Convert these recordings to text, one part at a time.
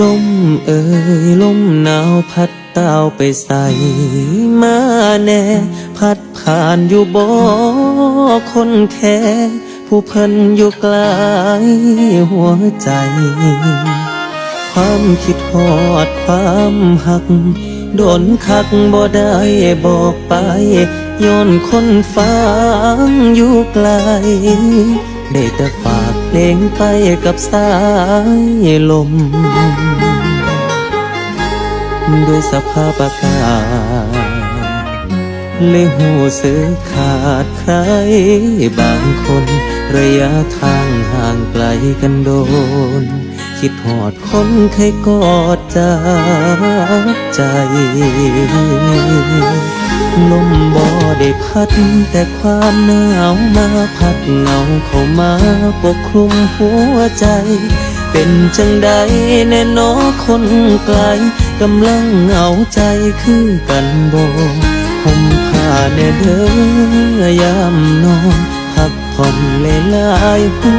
ลมเอ่ยลมหนาวพัดเต้าไปใส่มาแน่ พัดผ่านอยู่บ่คนแค่ผู้เพิ่นอยู่ไกลหัวใจ ความคิดฮอดความหัก โดนคักบ่ได้บอกไปย้อนคนฟังอยู่ไกล ได้แต่ฝากเพลงไปกับสายลม ด้วยสภาพอากาศเลยหูสึกขาดใครบางคน ระยะทางห่างไกลกันโดน คิดหอดคนเคยกอดจากใจ ลมบ่ได้พัดแต่ความหนาวมาพัดเงาเข้ามาปกคลุมหัวใจ เป็นจังใดแน่นอคนไกลกำลังเหงาใจคือกันบ่ห่มผ้าแน่เด้อยามนอน ผ่อนเลยลายหู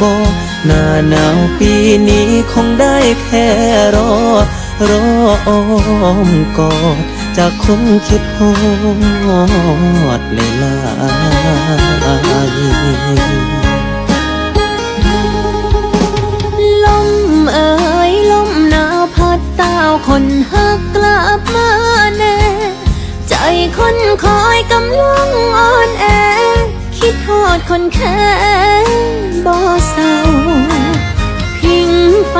บ่หน้าหนาวปีนี้คงได้แค่รอ รออ้อมกอดจากคนคิดฮอดเลยลายลมเอ่ยลมหนาวพัดเต้าคนหัก คิดทอดคนแค่บ่เศร้าพิงไฟ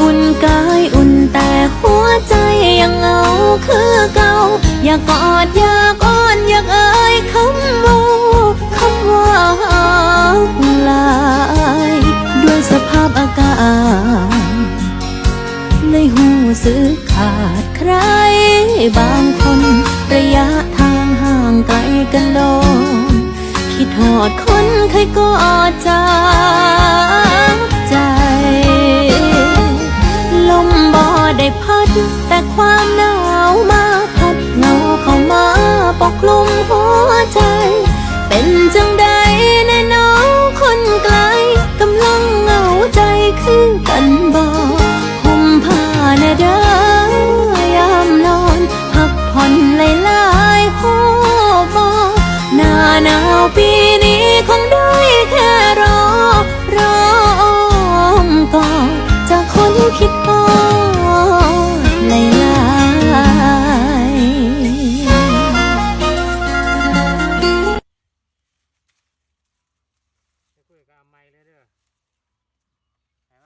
อุ่นกายอุ่นแต่หัวใจยังเหงาคือเก่า อยากกอดอยากอ้อนอยากเอ่ยคำว่าคำว่าลาย ด้วยสภาพอากาศเลยหูสึกขาดใครบางคนระยะทางห่างไกลกันโด คิดหอดคนเคยกอดจากใจ ห